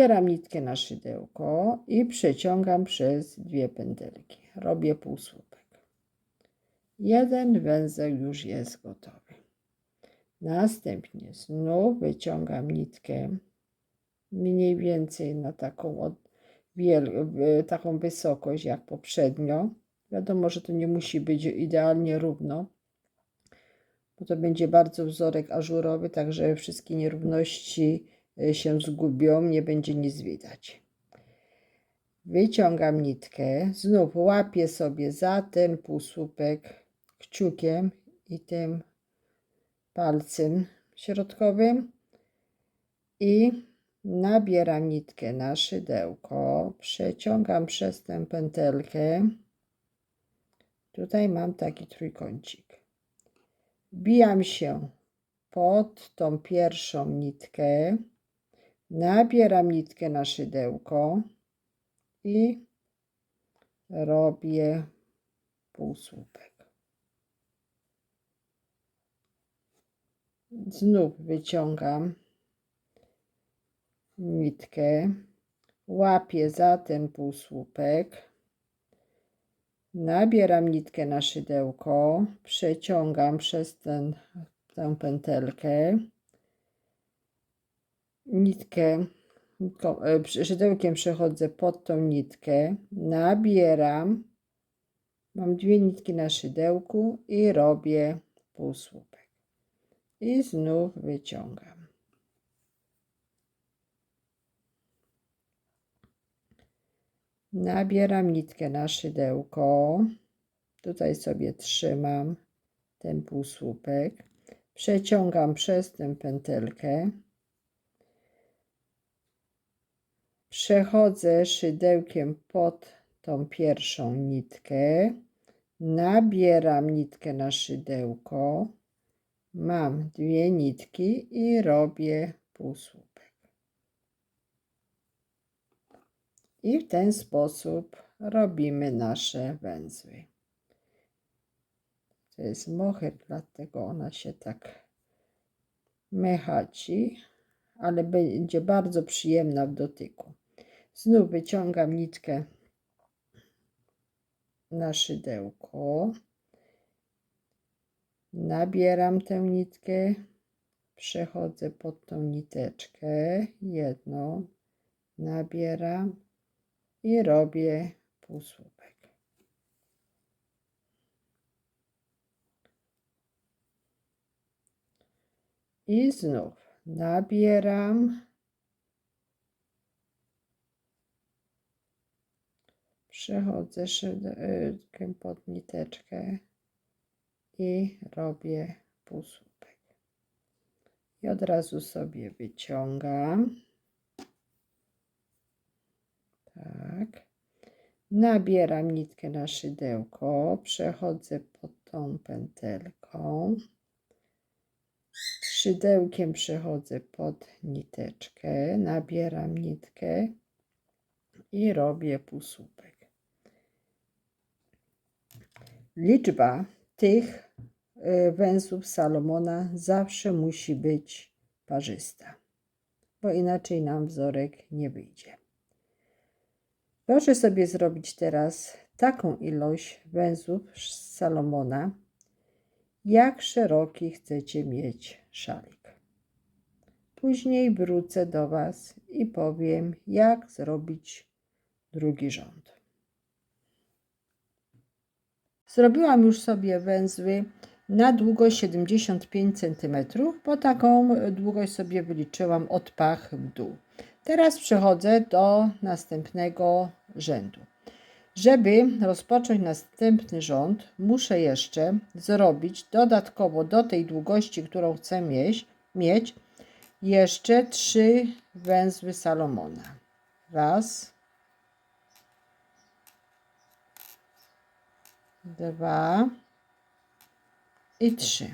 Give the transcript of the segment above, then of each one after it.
Nabieram nitkę na szydełko i przeciągam przez dwie pętelki. Robię półsłupek. Jeden węzeł już jest gotowy. Następnie znów wyciągam nitkę mniej więcej na taką, od, wiel, taką wysokość jak poprzednio. Wiadomo, że to nie musi być idealnie równo, bo to będzie bardzo wzorek ażurowy, także wszystkie nierówności się zgubią, nie będzie nic widać. Wyciągam nitkę, znów łapię sobie za ten półsłupek kciukiem i tym palcem środkowym i nabieram nitkę na szydełko, przeciągam przez tę pętelkę. Tutaj mam taki trójkącik. Wbijam się pod tą pierwszą nitkę, nabieram nitkę na szydełko i robię półsłupek. Znów wyciągam nitkę, łapię za ten półsłupek, nabieram nitkę na szydełko, przeciągam przez ten, tę pętelkę, nitkę, e, szydełkiem przechodzę pod tą nitkę, nabieram, mam dwie nitki na szydełku i robię półsłupek. I znów wyciągam. Nabieram nitkę na szydełko. Tutaj sobie trzymam ten półsłupek. Przeciągam przez tę pętelkę. Przechodzę szydełkiem pod tą pierwszą nitkę. Nabieram nitkę na szydełko. Mam dwie nitki i robię półsłupek. I w ten sposób robimy nasze węzły. To jest moher, dlatego ona się tak mechaci, ale będzie bardzo przyjemna w dotyku. Znów wyciągam nitkę na szydełko. Nabieram tę nitkę, przechodzę pod tą niteczkę, jedną, nabieram i robię półsłupek. I znów nabieram, przechodzę szydełkiem pod niteczkę i robię półsłupek. I od razu sobie wyciągam. Tak. Nabieram nitkę na szydełko, przechodzę pod tą pętelką. Szydełkiem przechodzę pod niteczkę, nabieram nitkę i robię półsłupek. Liczba tych y, węzłów Salomona zawsze musi być parzysta, bo inaczej nam wzorek nie wyjdzie. Proszę sobie zrobić teraz taką ilość węzłów Salomona, jak szeroki chcecie mieć szalik. Później wrócę do Was i powiem, jak zrobić drugi rząd. Zrobiłam już sobie węzły na długość 75 cm, bo taką długość sobie wyliczyłam od pach w dół. Teraz przechodzę do następnego rzędu. Żeby rozpocząć następny rząd, muszę jeszcze zrobić dodatkowo do tej długości, którą chcę mieć, mieć jeszcze trzy węzły Salomona. Raz, dwa i trzy.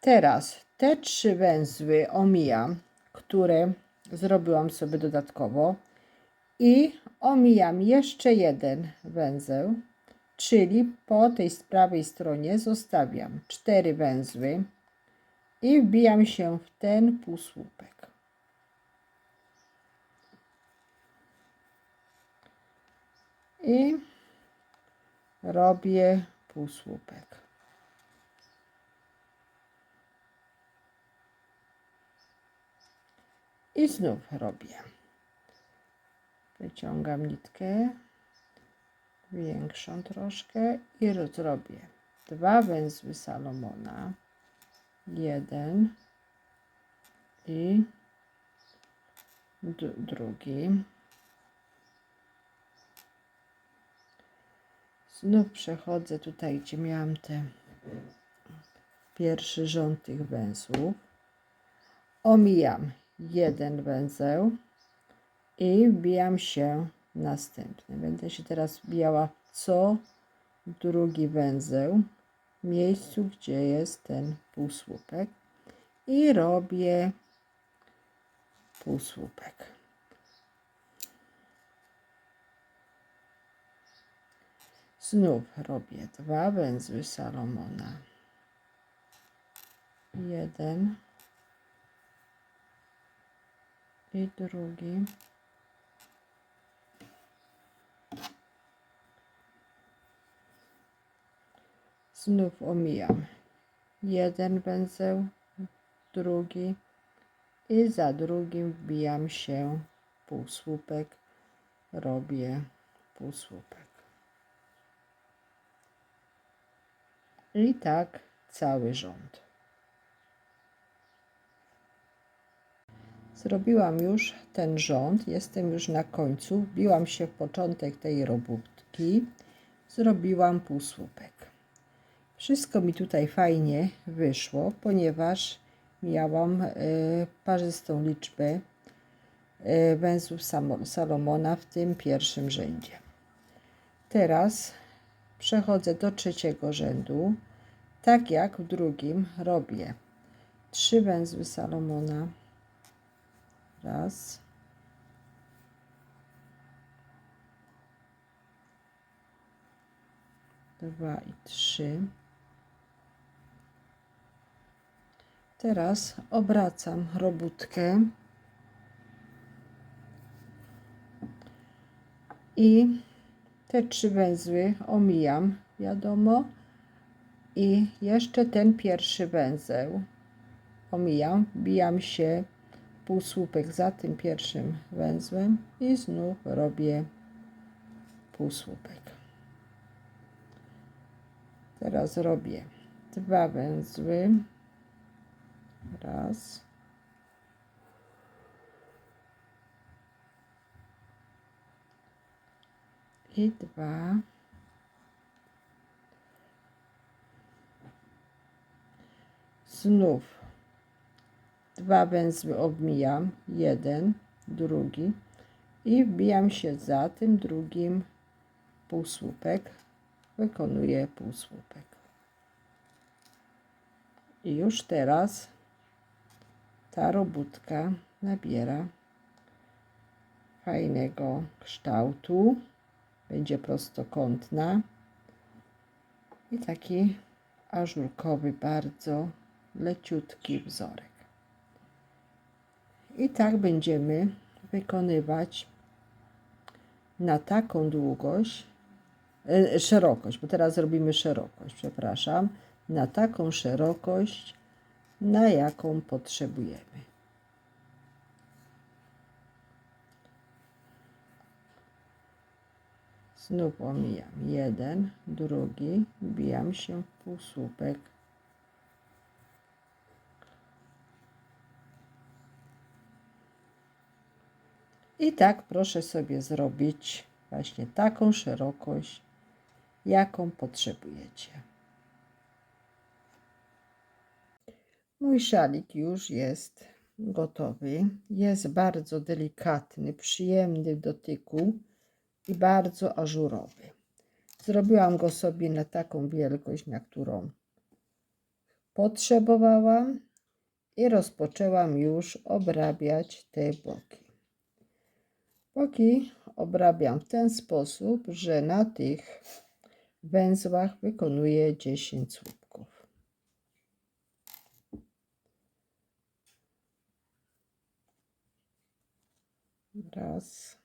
Teraz te trzy węzły omijam, które zrobiłam sobie dodatkowo i omijam jeszcze jeden węzeł, czyli po tej prawej stronie zostawiam cztery węzły i wbijam się w ten półsłupek. I robię półsłupek. I znów robię. Wyciągam nitkę, większą troszkę i zrobię dwa węzły Salomona, jeden i drugi. Znów przechodzę tutaj, gdzie miałam ten pierwszy rząd tych węzłów. Omijam jeden węzeł i wbijam się następny. Będę się teraz wbijała co drugi węzeł w miejscu, gdzie jest ten półsłupek i robię półsłupek. Znów robię dwa węzły Salomona. Jeden i drugi. Znów omijam jeden węzeł, drugi i za drugim wbijam się półsłupek, robię półsłupek. I tak cały rząd. Zrobiłam już ten rząd, jestem już na końcu. Wbiłam się w początek tej robótki, zrobiłam półsłupek. Wszystko mi tutaj fajnie wyszło, ponieważ miałam y, parzystą liczbę y, węzłów Salomona w tym pierwszym rzędzie. Teraz przechodzę do trzeciego rzędu. Tak jak w drugim robię trzy węzły Salomona. Raz. Dwa i trzy. Teraz obracam robótkę i te trzy węzły omijam, wiadomo, i jeszcze ten pierwszy węzeł omijam, wbijam się półsłupek za tym pierwszym węzłem i znów robię półsłupek. Teraz robię dwa węzły. Raz. I dwa. Znów. Dwa węzły obmijam, jeden, drugi. I wbijam się za tym drugim. Półsłupek, wykonuję półsłupek. I już teraz ta robótka nabiera fajnego kształtu, będzie prostokątna i taki ażurkowy, bardzo leciutki wzorek. I tak będziemy wykonywać na taką długość, e, szerokość, bo teraz robimy szerokość, przepraszam, na taką szerokość, na jaką potrzebujemy. Znów omijam jeden, drugi, wbijam się w półsłupek. I tak proszę sobie zrobić właśnie taką szerokość, jaką potrzebujecie. Mój szalik już jest gotowy. Jest bardzo delikatny, przyjemny w dotyku i bardzo ażurowy. Zrobiłam go sobie na taką wielkość, na którą potrzebowałam i rozpoczęłam już obrabiać te boki. Boki obrabiam w ten sposób, że na tych węzłach wykonuję 10 słupków. Raz.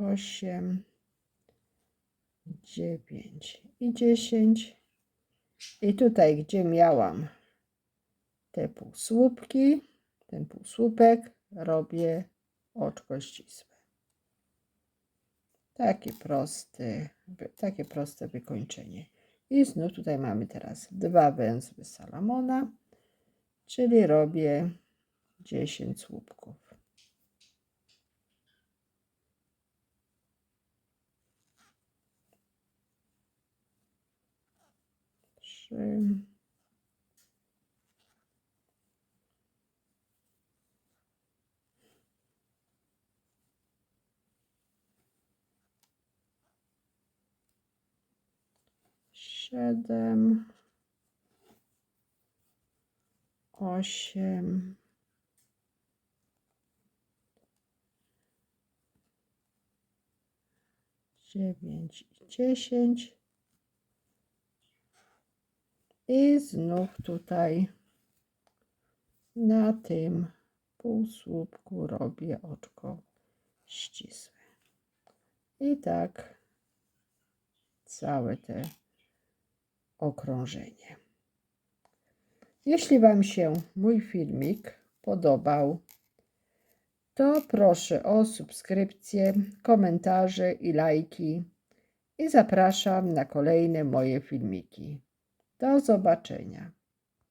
Osiem, dziewięć i dziesięć. I tutaj, gdzie miałam te półsłupki, ten półsłupek, robię oczko ścisłe. Takie proste, takie proste wykończenie. I znów tutaj mamy teraz dwa węzły Salamona, czyli robię 10 słupków. Siedem. Osiem. Dziewięć i dziesięć. I znów tutaj na tym półsłupku robię oczko ścisłe. I tak całe te okrążenie. Jeśli Wam się mój filmik podobał, to proszę o subskrypcję, komentarze i lajki i zapraszam na kolejne moje filmiki. Do zobaczenia.